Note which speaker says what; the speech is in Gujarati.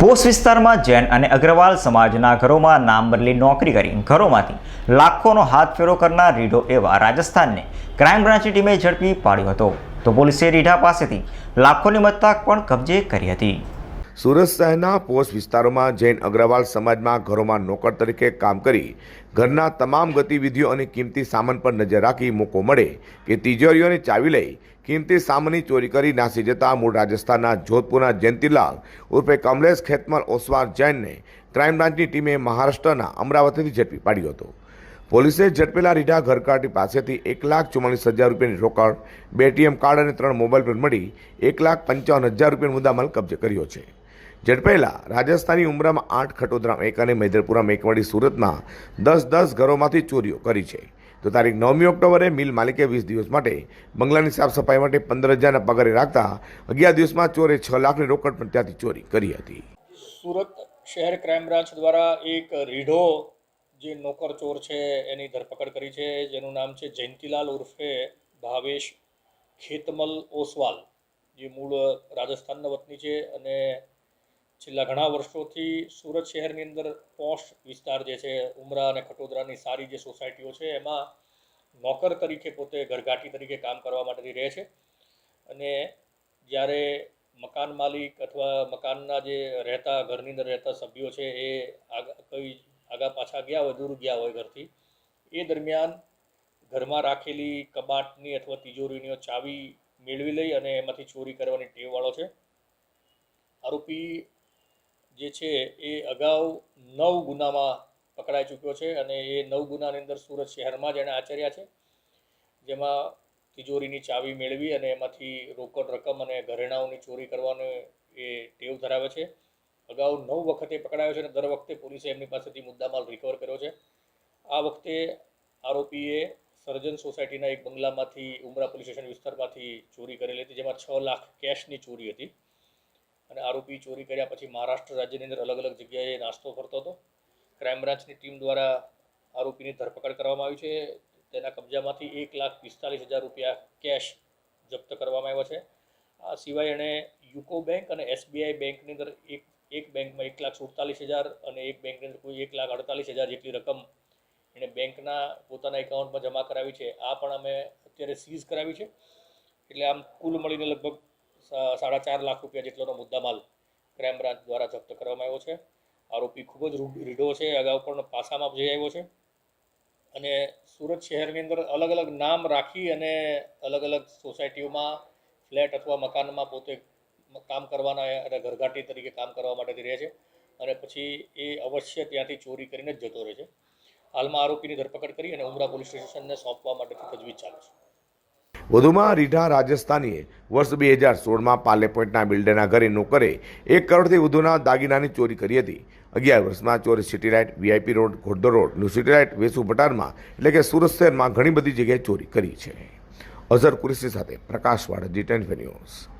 Speaker 1: પોસ્ટ વિસ્તારમાં જૈન અને અગ્રવાલ સમાજના ઘરોમાં નામ બદલી નોકરી કરી ઘરોમાંથી લાખોનો હાથ ફેરો કરનાર રીઢો એવા રાજસ્થાનને ક્રાઇમ બ્રાન્ચની ટીમે ઝડપી પાડ્યો હતો. તો પોલીસે રીઢા પાસેથી લાખોની મત્તાક પણ કબજે કરી હતી.
Speaker 2: સુરત શહેરના પોસ્ટ વિસ્તારોમાં જૈન અગ્રવાલ સમાજમાં ઘરોમાં નોકર તરીકે કામ કરી ઘરના તમામ ગતિવિધિઓ અને કિંમતી સામાન પર નજર રાખી મોકો મળે કે તિજોરીઓને ચાવી લઈ કિંમતી સામાનની ચોરી કરી નાસી જતા મૂળ રાજસ્થાનના જોધપુરના જયંતિલાલ ઉર્ફે કમલેશ ખેતમલ ઓસવાર જૈનને ક્રાઇમ બ્રાન્ચની ટીમે મહારાષ્ટ્રના અમરાવતીથી ઝડપી પાડ્યો હતો. પોલીસે ઝડપેલા રીઢા ઘરકાટી પાસેથી એક લાખ ચુમ્માલીસ હજાર રૂપિયાની રોકડ, બે એટીએમ કાર્ડ અને ત્રણ મોબાઈલ પર મળી એક લાખ પંચાવન હજાર રૂપિયાનો મુદ્દામાલ કબજે કર્યો છે. ઝડપેલા રાજસ્થાની ઉમરામાં આઠ ખટોદરામાં એક અને મૈદરપુરામાં એક મળી સુરતમાં દસ દસ ઘરોમાંથી ચોરીઓ કરી છે. તો તારીખ નવમી ઓક્ટોબરે મિલ માલિકે વીસ દિવસ માટે બંગલાની સાફ સફાઈ માટે પંદર હજારના પગારે રાખતા અગિયાર દિવસમાં ચોરે છ લાખની રોકડ પણ ત્યાંથી ચોરી કરી હતી.
Speaker 3: સુરત શહેર ક્રાઇમ બ્રાન્ચ દ્વારા એક રીઢો જે નોકર ચોર છે એની ધરપકડ કરી છે, જેનું નામ છે જયંતિલાલ ઉર્ફે ભાવેશ ખેતમલ ઓસવાલ, જે મૂળ રાજસ્થાનના વતની છે અને છેલ્લા ઘણા વર્ષોથી સુરત શહેરની અંદર પોસ્ટ વિસ્તાર જે છે, ઉમરા અને ખટોદરાની સારી જે સોસાયટીઓ છે, એમાં નોકર તરીકે પોતે ઘરઘાટી તરીકે કામ કરવા માટે રહે છે. અને જ્યારે મકાન માલિક અથવા મકાનના જે રહેતા, ઘરની અંદર રહેતા સભ્યો છે, એ આગા, કઈ આગા પાછા ગયા હોય, દૂર ગયા હોય ઘરથી, એ દરમિયાન ઘરમાં રાખેલી કબાટની અથવા તિજોરીની ચાવી મેળવી લઈ અને એમાંથી ચોરી કરવાની ટેવવાળો છે. આરોપી જે છે એ અગાઉ નવ ગુનામાં પકડાઈ ચૂક્યો છે અને એ નવ ગુનાની અંદર સુરત શહેરમાં જ એણે આચર્યા છે. જેમાં તિજોરીની ચાવી મેળવી અને એમાંથી રોકડ રકમ અને ઘરેણાઓની ચોરી કરવાનો એ ટેવ ધરાવે છે. અગાઉ નવ વખતે પકડાયો છે અને દર વખતે પોલીસે એમની પાસેથી મુદ્દામાલ રિકવર કર્યો છે. આ વખતે આરોપીએ સર્જન સોસાયટીના એક બંગલામાંથી ઉમરા પોલીસ સ્ટેશન વિસ્તારમાંથી ચોરી કરેલી હતી, જેમાં છ લાખ કેશની ચોરી હતી. અને આરોપી ચોરી કર્યા પછી મહારાષ્ટ્ર રાજ્યની અંદર અલગ અલગ જગ્યાએ નાસ્તો કરતો હતો. ક્રાઇમ બ્રાન્ચની ટીમ દ્વારા આરોપીની ધરપકડ કરવામાં આવી છે. તેના કબજામાંથી એક લાખ પિસ્તાલીસ હજાર રૂપિયા કેશ જપ્ત કરવામાં આવ્યો છે. આ સિવાય એણે યુકો બેંક અને એસબીઆઈ બેંકની અંદર એક એક બેંકમાં એક લાખ સુડતાલીસ હજાર અને એક બેંકની અંદર કોઈ એક લાખ અડતાલીસ હજાર જેટલી રકમ એણે બેંકના પોતાના એકાઉન્ટમાં જમા કરાવી છે. આ પણ અમે અત્યારે સીઝ કરાવી છે. એટલે આમ કુલ મળીને લગભગ સાડા ચાર લાખ રૂપિયા જેટલોનો મુદ્દામાલ ક્રાઇમ બ્રાન્ચ દ્વારા જપ્ત કરવામાં આવ્યો છે. આરોપી ખૂબ જ રીઢો છે, અગાઉ પણ પાસામાં જઈ આવ્યો છે. અને સુરત શહેરની અંદર અલગ અલગ નામ રાખી અને અલગ અલગ સોસાયટીઓમાં ફ્લેટ અથવા મકાનમાં પોતે કામ કરવાના અને ઘરઘાટી તરીકે કામ કરવા માટે રહે છે અને પછી એ અવશ્ય ત્યાંથી ચોરી કરીને જ જતો રહે છે. હાલમાં આરોપીની ધરપકડ કરી અને ઉમરા પોલીસ સ્ટેશનને સોંપવા માટે તજવીજ ચાલે છે.
Speaker 2: વધુમાં રીઢા રાજસ્થાનીએ વર્ષ બે હજાર સોળમાં પાલે પોઈન્ટના બિલ્ડરના ઘરે નોકરે એક કરોડથી વધુના દાગીનાની ચોરી કરી હતી. અગિયાર વર્ષમાં ચોરી city light, VIP road, Ghoddod road, new city light, Vesu ભટારમાં એટલે કે સુરત શહેરમાં ઘણી બધી જગ્યાએ ચોરી કરી છે. અઝર કુરેશી સાથે પ્રકાશવાડ જી ટેન ન્યૂઝ.